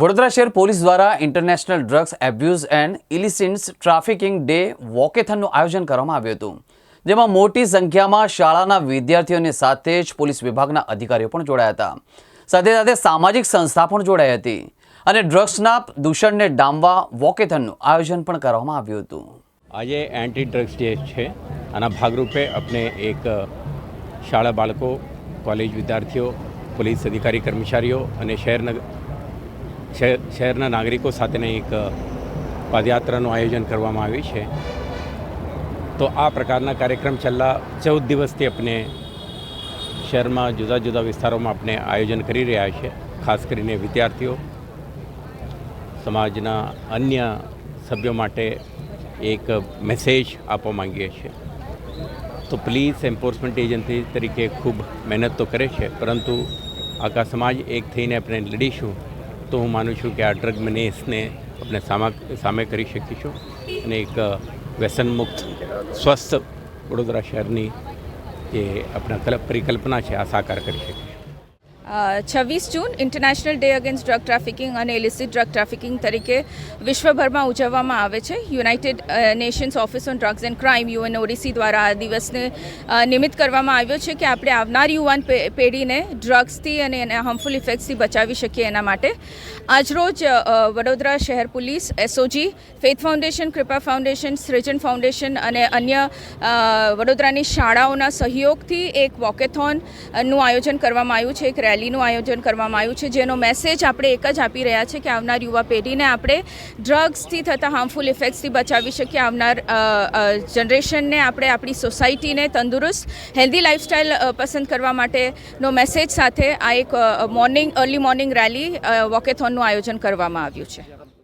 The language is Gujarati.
વડોદરા શહેર પોલીસ દ્વારા international drugs abuse and illicit trafficking day વોકેથનનું આયોજન કરવામાં આવ્યું હતું, જેમાં મોટી સંખ્યામાં શાળાના વિદ્યાર્થીઓની સાથે જ પોલીસ વિભાગના અધિકારીઓ પણ જોડાયા હતા. સાથે સાથે સામાજિક સંસ્થા પણ જોડાઈ હતી અને ડ્રગ્સના દૂષણને ડામવા વોકેથનનું આયોજન પણ કરવામાં આવ્યું હતું. આજે એન્ટી ડ્રગ્સ ડે છે. આના ભાગરૂપે આપણે એક શાળા બાળકો કોલેજ વિદ્યાર્થીઓ, પોલીસ અધિકારી કર્મચારીઓ અને શહેરના શહેર- શહેરના નાગરિકો સાથેની એક પદયાત્રાનું આયોજન કરવામાં આવ્યું છે. તો આ પ્રકારના કાર્યક્રમ છેલ્લા ચૌદ દિવસથી આપણે શહેરમાં જુદા જુદા વિસ્તારોમાં આપણે આયોજન કરી રહ્યા છે, ખાસ કરીને વિદ્યાર્થીઓ, સમાજના અન્ય સભ્યો માટે એક મેસેજ આપવા માંગીએ છીએ. તો પોલીસ એન્ફોર્સમેન્ટ એજન્સી તરીકે ખૂબ મહેનત તો કરે છે, પરંતુ આખા સમાજ એક થઈને આપણે લડીશું. તો હું માનું છું કે આ ડ્રગ મેનેસને આપણે સામા, સામે કરી શકીશું અને એક વ્યસન મુક્ત સ્વસ્થ વડોદરા શહેરની જે આપણા કલ, પરિકલ્પના છે, આ સાકાર કરી શકીશું. છવ્વીસ જૂન international day against drug trafficking અને ઇલિસિટ ડ્રગ ટ્રાફિકિંગ તરીકે વિશ્વભરમાં ઉજવવામાં આવે છે. United Nations office on drugs and crime UN ODC દ્વારા આ દિવસને નિમિત્ત કરવામાં આવ્યો છે કે આપણે આવનાર યુવાન પેઢીને ડ્રગ્સથી અને એના હાર્મફુલ ઇફેક્ટ્સથી બચાવી શકીએ એના માટે. આજરોજ વડોદરા શહેર police SOG faith foundation Kripa foundation Srujan foundation અને અન્ય વડોદરાની શાળાઓના સહયોગથી એક વોકેથોનનું આયોજન કરવામાં આવ્યું છે. એક રેલીનું આયોજન કરવામાં આવ્યું છે, જેનો મેસેજ આપણે એક જ આપી રહ્યા છે કે આવનાર યુવા પેઢીને આપણે ડ્રગ્સથી થતા હાર્મફુલ ઇફેક્ટ્સથી બચાવી શકીએ. આવનાર જનરેશનને આપણે આપણી સોસાયટીને તંદુરસ્ત હેલ્ધી લાઇફસ્ટાઇલ પસંદ કરવા માટેનો મેસેજ સાથે આ એક મોર્નિંગ અર્લી મોર્નિંગ રેલી વોકેથોનનું આયોજન કરવામાં આવ્યું છે.